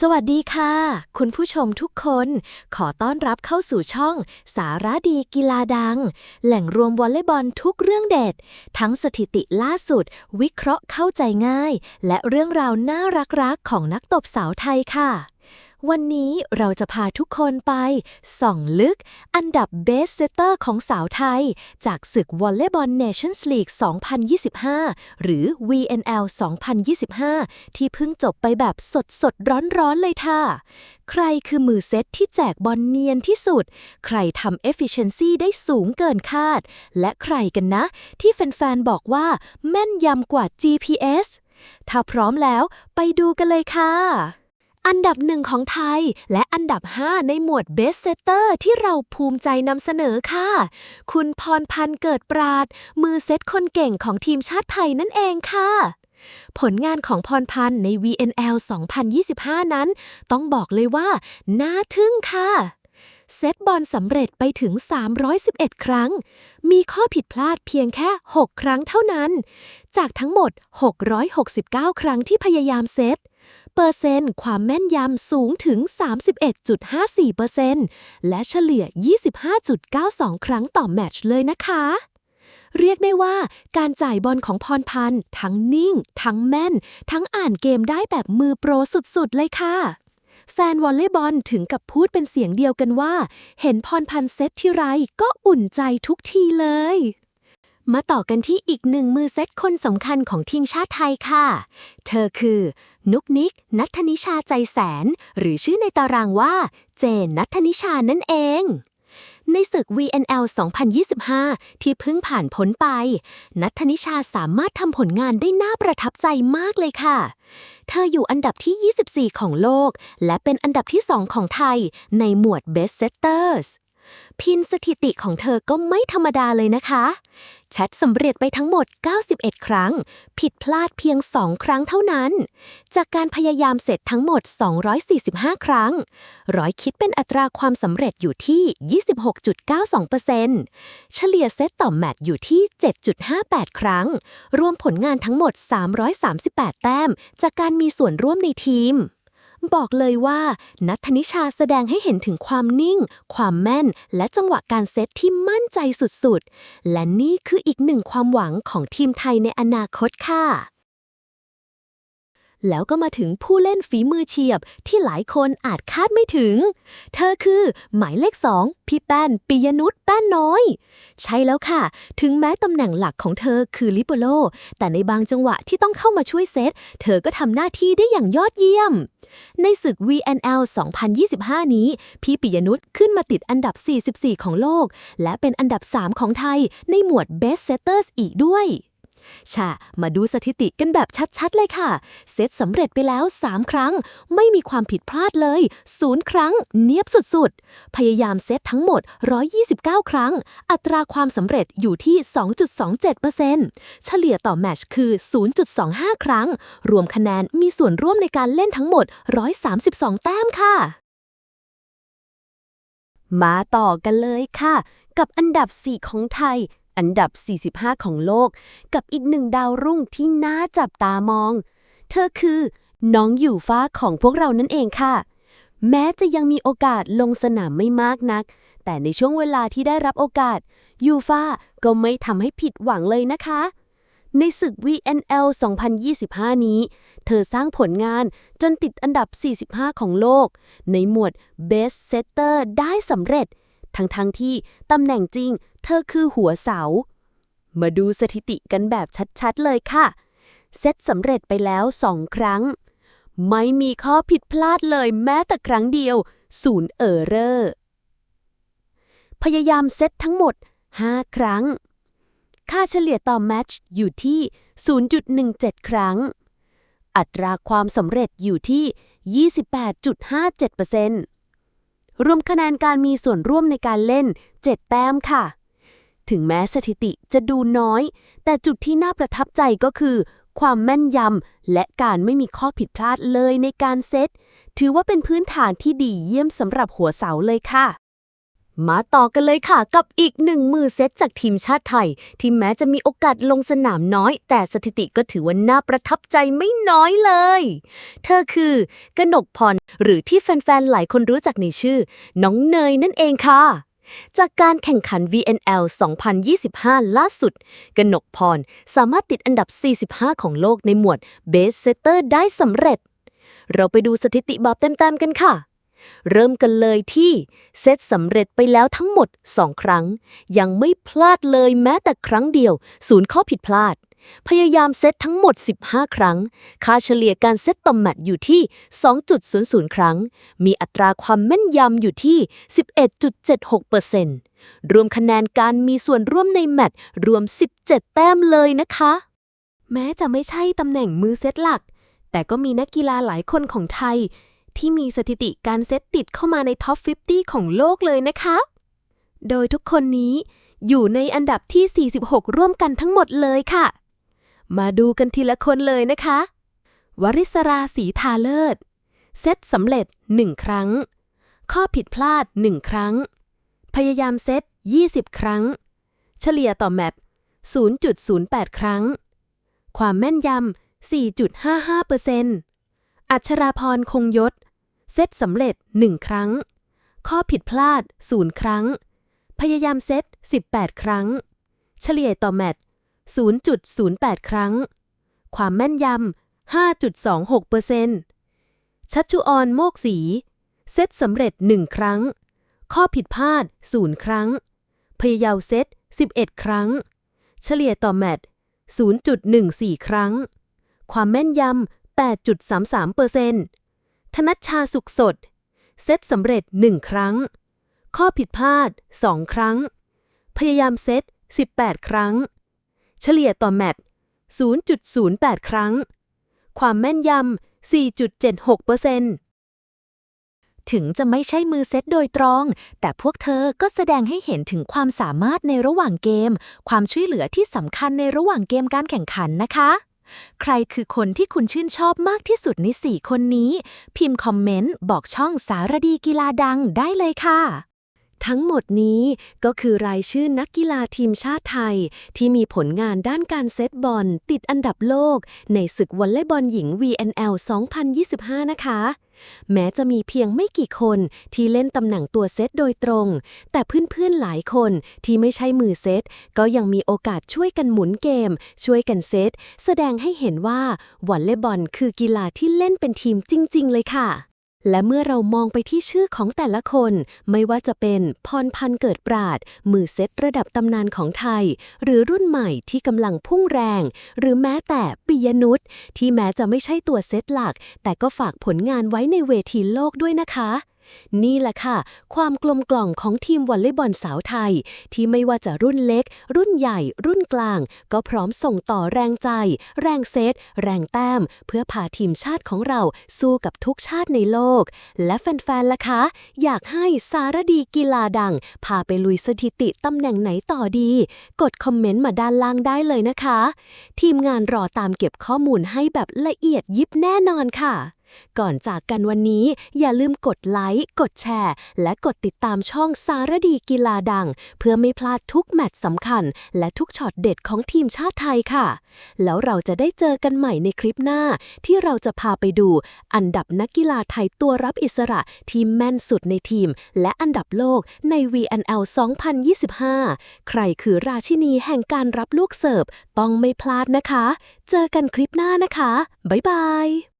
สวัสดีค่ะ คุณผู้ชมทุกคน ขอต้อนรับเข้าสู่ช่อง สาระดีกีฬาดัง แหล่งรวมวอลเลย์บอลทุกเรื่องเด็ด ทั้งสถิติล่าสุด วิเคราะห์เข้าใจง่าย และเรื่องราวน่ารักๆของนักตบสาวไทยค่ะ วันนี้เราจะพาทุกคนไปส่องลึกอันดับเบสเซตเตอร์ของสาวไทย จากศึกวอลเลย์บอลเนชั่นส์ลีก 2025 หรือ VNL 2025 ที่เพิ่งจบไปแบบสดสดร้อนร้อนๆเลยค่ะ ใครคือมือเซตที่แจกบอลเนียนที่สุด ใครทำ efficiency ได้สูงเกินคาด และใครกันนะ ที่แฟนๆบอกว่าแม่นยำกว่า GPS ถ้าพร้อมแล้วไปดูกันเลยค่ะ อันดับหนึ่งของไทย และอันดับ 5 ในหมวด Best Setter ที่เราภูมิใจนำเสนอค่ะ คุณพรพันธ์เกิดปราด มือเซตคนเก่งของทีมชาติไทยนั่นเองค่ะผลงานของพรพันธ์ใน VNL 2025 นั้น ต้องบอกเลยว่า น่าทึ่งค่ะ เซตบอลสำเร็จไปถึง 311 ครั้ง มีข้อผิดพลาดเพียงแค่ 6 ครั้งเท่านั้น จากทั้งหมด 669 ครั้งที่พยายามเซต เปอร์เซ็นต์ความแม่นยำสูงถึง 31.54%และเฉลี่ย 25.92 ครั้งต่อแมตช์เลยนะคะ เรียกได้ว่าการจ่ายบอลของพรพันธ์ทั้งนิ่ง ทั้งแม่น ทั้งอ่านเกมได้แบบมือโปรสุดๆ เลยค่ะแฟนวอลเลย์บอลถึงกับพูดเป็นเสียงเดียวกันว่า เห็นพรพันธ์เซตที่ไรก็อุ่นใจทุกทีเลย มาต่อกันที่อีกหนึ่งมือเซตคนสำคัญของทีมชาติไทยค่ะ เธอคือ นุกนิก นัทนิชาใจแสน หรือชื่อในตารางว่า เจนนัทนิชานั่นเอง ในศึก VNL 2025 ที่เพิ่งผ่านพ้นไป นัทนิชาสามารถทำผลงานได้น่าประทับใจมากเลยค่ะ เธออยู่อันดับที่ 24 ของโลก และเป็นอันดับที่ 2 ของไทย ในหมวด Best Setters พินสถิติของเธอก็ไม่ธรรมดาเลยนะคะ แชทสำเร็จไปทั้งหมด 91 ครั้ง ผิดพลาดเพียง 2 ครั้งเท่านั้น จากการพยายามเสร็จทั้งหมด 245 ครั้ง ร้อยคิดเป็นอัตราความสำเร็จอยู่ที่ 26.92%เฉลี่ยเซตต่อแมตช์อยู่ที่ 7.58 ครั้ง รวมผลงานทั้งหมด 338 แต้ม จากการมีส่วนร่วมในทีม บอกเลยว่า นัทธนิชาแสดงให้เห็นถึงความนิ่ง ความแม่น และจังหวะการเซตที่มั่นใจสุดๆ และนี่คืออีกหนึ่งความหวังของทีมไทยในอนาคตค่ะ แล้วก็มาถึงผู้เล่นฝีมือเฉียบที่หลายคนอาจคาดไม่ถึง เธอคือหมายเลขสองพี่แป้นปิยนุชแป้นน้อย ใช่แล้วค่ะ ถึงแม้ตำแหน่งหลักของเธอคือลิเบโรแต่ในบางจังหวะที่ต้องเข้ามาช่วยเซต เธอก็ทำหน้าที่ได้อย่างยอดเยี่ยม ในศึก VNL 2025 นี้ พี่ปิยนุชขึ้นมาติดอันดับ 44 ของโลก และเป็นอันดับ 3 ของไทยในหมวด Best Setters อีกด้วย ชามาดูสถิติกันแบบชัดๆเลยค่ะ เซตสำเร็จไปแล้ว 3 ครั้ง ไม่มีความผิดพลาดเลย 0 ครั้ง เนียบสุดๆ พยายามเซตทั้งหมด 129 ครั้ง อัตราความสำเร็จอยู่ที่ 2.27%เฉลี่ยต่อแมชคือ 0.25 ครั้ง รวมคะแนนมีส่วนร่วมในการเล่นทั้งหมด 132 แต้มค่ะ มาต่อกันเลยค่ะ กับอันดับ 4 ของไทย อันดับ 45 ของโลก กับอีกหนึ่งดาวรุ่งที่น่าจับตามอง เธอคือน้องอยู่ฟ้าของพวกเรานั่นเองค่ะ แม้จะยังมีโอกาสลงสนามไม่มากนัก แต่ในช่วงเวลาที่ได้รับโอกาส ยูฟ่าก็ไม่ทำให้ผิดหวังเลยนะคะ ในศึก VNL 2025 นี้ เธอสร้างผลงานจนติดอันดับ 45 ของโลก ในหมวด Best Setter ได้สำเร็จ ทั้งๆทที่ตำแหน่งจริง เธอคือหัวเสา มาดูสถิติกันแบบชัดๆเลยค่ะ เซตสำเร็จไปแล้ว2ครั้ง ไม่มีข้อผิดพลาดเลยแม้แต่ครั้งเดียวศูนย์เออร์เรอร์พยายามเซตทั้งหมด 5 ครั้ง ค่าเฉลี่ยต่อแมตช์อยู่ที่ 0.17 ครั้ง อัตราความสำเร็จอยู่ที่ 28.57%รวมคะแนนการมีส่วนร่วมในการเล่น 7 แต้มค่ะ ถึงแม้สถิติจะดูน้อย แต่จุดที่น่าประทับใจก็คือ ความแม่นยำและการไม่มีข้อผิดพลาดเลยในการเซต ถือว่าเป็นพื้นฐานที่ดีเยี่ยมสำหรับหัวเสาเลยค่ะ มาต่อกันเลยค่ะ กับอีกหนึ่งมือเซตจากทีมชาติไทย ที่แม้จะมีโอกาสลงสนามน้อย แต่สถิติก็ถือว่าน่าประทับใจไม่น้อยเลย เธอคือกนกพรหรือที่แฟนๆหลายคนรู้จักในชื่อ น้องเนยนั่นเองค่ะ จากการแข่งขัน VNL 2025 ล่าสุด กนกพรสามารถติดอันดับ 45 ของโลกในหมวด Best Setter ได้สำเร็จ เราไปดูสถิติแบบเต็มๆกันค่ะ เริ่มกันเลยที่ เซตสำเร็จไปแล้วทั้งหมด 2 ครั้ง ยังไม่พลาดเลยแม้แต่ครั้งเดียว ศูนย์ข้อผิดพลาด พยายามเซตทั้งหมด 15 ครั้ง ค่าเฉลี่ยการเซตต่อแมตอยู่ที่ 2.00 ครั้ง มีอัตราความแม่นยำอยู่ที่ 11.76%รวมคะแนนการมีส่วนร่วมในแมตช์รวม 17 แต้มเลยนะคะ แม้จะไม่ใช่ตำแหน่งมือเซตหลัก แต่ก็มีนักกีฬาหลายคนของไทย ที่มีสถิติการเซตติดเข้ามาในท็อป 50 ของโลกเลยนะคะ โดยทุกคนนี้อยู่ในอันดับที่ 46 ร่วมกันทั้งหมดเลยค่ะ มาดูกันทีละคนเลยนะคะ วริศราศรีทาเลิศ เซตสำเร็จ 1 ครั้ง ข้อผิดพลาด 1 ครั้ง พยายามเซต 20 ครั้ง เฉลี่ยต่อแมตช์0.08 ครั้ง ความแม่นยำ 4.55%อัชราพรคงยศ เซตสำเร็จ 1 ครั้ง ข้อผิดพลาด 0 ครั้ง พยายามเซต18 ครั้ง เฉลี่ยต่อแมตช์ 0.08 ครั้ง ความแม่นยำ 5.26%ชัชชุออนโมกศรีเซตสำเร็จ 1 ครั้ง ข้อผิดพลาด 0 ครั้ง พยายามเซต 11 ครั้ง เฉลี่ยต่อแมตช์0.14 ครั้ง ความแม่นยำ 8.33%ธนัชชาสุขสด เซตสำเร็จ 1 ครั้ง ข้อผิดพลาด 2 ครั้ง พยายามเซต 18 ครั้ง เฉลี่ยต่อแมตช์0.08 ครั้ง ความแม่นยำ 4.76%ถึงจะไม่ใช่มือเซตโดยตรง แต่พวกเธอก็แสดงให้เห็นถึงความสามารถในระหว่างเกม ความช่วยเหลือที่สำคัญในระหว่างเกมการแข่งขันนะคะ ใครคือคนที่คุณชื่นชอบมากที่สุดใน 4 คนนี้ พิมพ์คอมเมนต์บอกช่องสารดีกีฬาดังได้เลยค่ะ ทั้งหมดนี้ก็คือรายชื่อนักกีฬาทีมชาติไทย ที่มีผลงานด้านการเซตบอล ติดอันดับโลก ในศึกวอลเลย์บอลหญิง VNL 2025 นะคะ แม้จะมีเพียงไม่กี่คนที่เล่นตำแหน่งตัวเซตโดยตรง แต่เพื่อนๆหลายคนที่ไม่ใช่มือเซต ก็ยังมีโอกาสช่วยกันหมุนเกม ช่วยกันเซต แสดงให้เห็นว่าวอลเลย์บอลคือกีฬาที่เล่นเป็นทีมจริง ๆ เลยค่ะ และเมื่อเรามองไปที่ชื่อของแต่ละคน ไม่ว่าจะเป็นพรพันธ์เกิดปราด มือเซตระดับตำนานของไทย หรือรุ่นใหม่ที่กำลังพุ่งแรง หรือแม้แต่ปิยนุษย์ที่แม้จะไม่ใช่ตัวเซตหลัก แต่ก็ฝากผลงานไว้ในเวทีโลกด้วยนะคะ นี่แหละค่ะ ความกลมกล่อมของทีมวอลเลย์บอลสาวไทย ที่ไม่ว่าจะรุ่นเล็ก รุ่นใหญ่ รุ่นกลาง ก็พร้อมส่งต่อแรงใจ แรงเซต แรงแต้ม เพื่อพาทีมชาติของเราสู้กับทุกชาติในโลก และแฟนๆล่ะคะ อยากให้สารดีกีฬาดัง พาไปลุยสถิติตำแหน่งไหนต่อดี กดคอมเมนต์มาด้านล่างได้เลยนะคะ ทีมงานรอตามเก็บข้อมูลให้แบบละเอียดยิบแน่นอนค่ะ ก่อนจากกันวันนี้อย่าลืมกดไลค์ กดแชร์ และกดติดตามช่องสารดีกีฬาดัง เพื่อไม่พลาดทุกแมตช์สำคัญ และทุกช็อตเด็ดของทีมชาติไทยค่ะ แล้วเราจะได้เจอกันใหม่ในคลิปหน้า ที่เราจะพาไปดู อันดับนักกีฬาไทยตัวรับอิสระที่แม่นสุดในทีม และอันดับโลกใน VNL 2025 ใครคือราชินีแห่งการรับลูกเสิร์ฟต้องไม่พลาดนะคะ เจอกันคลิปหน้านะคะบ๊ายบาย